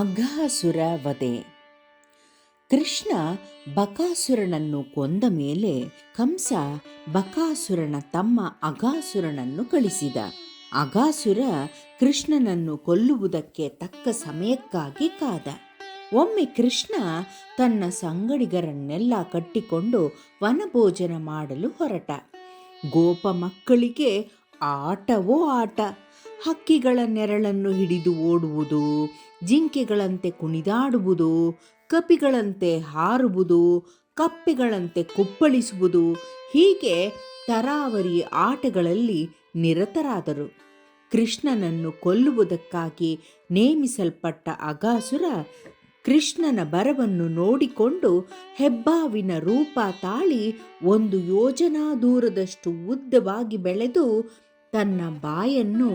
ಅಘಾಸುರ ವಧೆ ಕೃಷ್ಣ ಬಕಾಸುರನನ್ನು ಕೊಂದ ಮೇಲೆ ಕಂಸ ಬಕಾಸುರನ ತಮ್ಮ ಅಗಾಸುರನನ್ನು ಕಳಿಸಿದ. ಅಗಾಸುರ ಕೃಷ್ಣನನ್ನು ಕೊಲ್ಲುವುದಕ್ಕೆ ತಕ್ಕ ಸಮಯಕ್ಕಾಗಿ ಕಾದ. ಒಮ್ಮೆ ಕೃಷ್ಣ ತನ್ನ ಸಂಗಡಿಗರನ್ನೆಲ್ಲ ಕಟ್ಟಿಕೊಂಡು ವನಭೋಜನ ಮಾಡಲು ಹೊರಟ. ಗೋಪ ಮಕ್ಕಳಿಗೆ ಆಟವೋ ಆಟ. ಹಕ್ಕಿಗಳ ನೆರಳನ್ನು ಹಿಡಿದು ಓಡುವುದು, ಜಿಂಕೆಗಳಂತೆ ಕುಣಿದಾಡುವುದು, ಕಪಿಗಳಂತೆ ಹಾರುವುದು, ಕಪ್ಪೆಗಳಂತೆ ಕುಪ್ಪಳಿಸುವುದು, ಹೀಗೆ ತರಾವರಿ ಆಟಗಳಲ್ಲಿ ನಿರತರಾದರು. ಕೃಷ್ಣನನ್ನು ಕೊಲ್ಲುವುದಕ್ಕಾಗಿ ನೇಮಿಸಲ್ಪಟ್ಟ ಅಗಾಸುರ ಕೃಷ್ಣನ ಬರವನ್ನು ನೋಡಿಕೊಂಡು ಹೆಬ್ಬಾವಿನ ರೂಪ ತಾಳಿ ಒಂದು ಯೋಜನಾ ದೂರದಷ್ಟು ಉದ್ದವಾಗಿ ಬೆಳೆದು ತನ್ನ ಬಾಯನ್ನು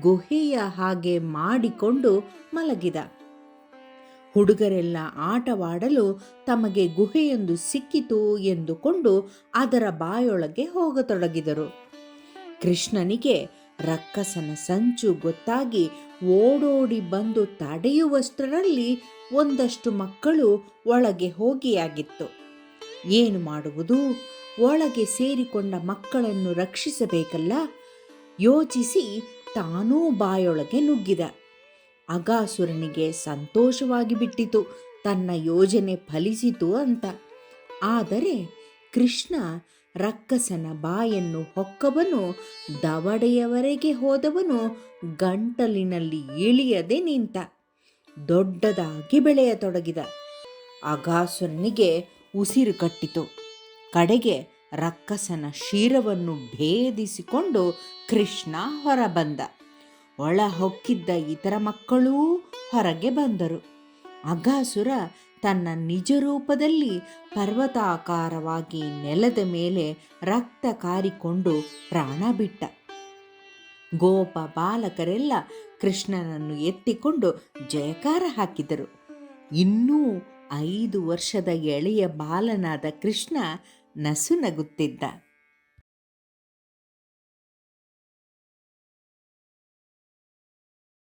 ಗುಹೆಯ ಹಾಗೆ ಮಾಡಿಕೊಂಡು ಮಲಗಿದ. ಹುಡುಗರೆಲ್ಲ ಆಟವಾಡಲು ತಮಗೆ ಗುಹೆಯೊಂದು ಸಿಕ್ಕಿತು ಎಂದುಕೊಂಡು ಅದರ ಬಾಯೊಳಗೆ ಹೋಗತೊಡಗಿದರು. ಕೃಷ್ಣನಿಗೆ ರಕ್ಕಸನ ಸಂಚು ಗೊತ್ತಾಗಿ ಓಡೋಡಿ ಬಂದು ತಡೆಯುವಷ್ಟರಲ್ಲಿ ಒಂದಷ್ಟು ಮಕ್ಕಳು ಒಳಗೆ ಹೋಗಿಯಾಗಿತ್ತು. ಏನು ಮಾಡುವುದು? ಒಳಗೆ ಸೇರಿಕೊಂಡ ಮಕ್ಕಳನ್ನು ರಕ್ಷಿಸಬೇಕಲ್ಲ? ಯೋಚಿಸಿ ತಾನೂ ಬಾಯೊಳಗೆ ನುಗ್ಗಿದ. ಅಗಾಸುರನಿಗೆ ಸಂತೋಷವಾಗಿ ಬಿಟ್ಟಿತು, ತನ್ನ ಯೋಜನೆ ಫಲಿಸಿತು ಅಂತ. ಆದರೆ ಕೃಷ್ಣ ರಕ್ಕಸನ ಬಾಯನ್ನು ಹೊಕ್ಕವನು, ದವಡೆಯವರೆಗೆ ಹೋದವನು ಗಂಟಲಿನಲ್ಲಿ ಇಳಿಯದೆ ನಿಂತ. ದೊಡ್ಡದಾಗಿ ಬೆಳೆಯತೊಡಗಿದ. ಅಗಾಸುರನಿಗೆ ಉಸಿರು ಕಟ್ಟಿತು. ಕಡೆಗೆ ರಕ್ಕಸನ ಶಿರವನ್ನು ಭೇದಿಸಿಕೊಂಡು ಕೃಷ್ಣ ಹೊರಬಂದ. ಒಳ ಹೊಕ್ಕಿದ್ದ ಇತರ ಮಕ್ಕಳೂ ಹೊರಗೆ ಬಂದರು. ಅಗಾಸುರ ತನ್ನ ನಿಜ ರೂಪದಲ್ಲಿ ಪರ್ವತಾಕಾರವಾಗಿ ನೆಲದ ಮೇಲೆ ರಕ್ತ ಕಾರಿಕೊಂಡು ಪ್ರಾಣ ಬಿಟ್ಟ. ಗೋಪ ಬಾಲಕರೆಲ್ಲ ಕೃಷ್ಣನನ್ನು ಎತ್ತಿಕೊಂಡು ಜಯಕಾರ ಹಾಕಿದರು. ಇನ್ನೂ ಐದು ವರ್ಷದ ಎಳೆಯ ಬಾಲನಾದ ಕೃಷ್ಣ ನಸು ನಗುತ್ತಿದ್ದ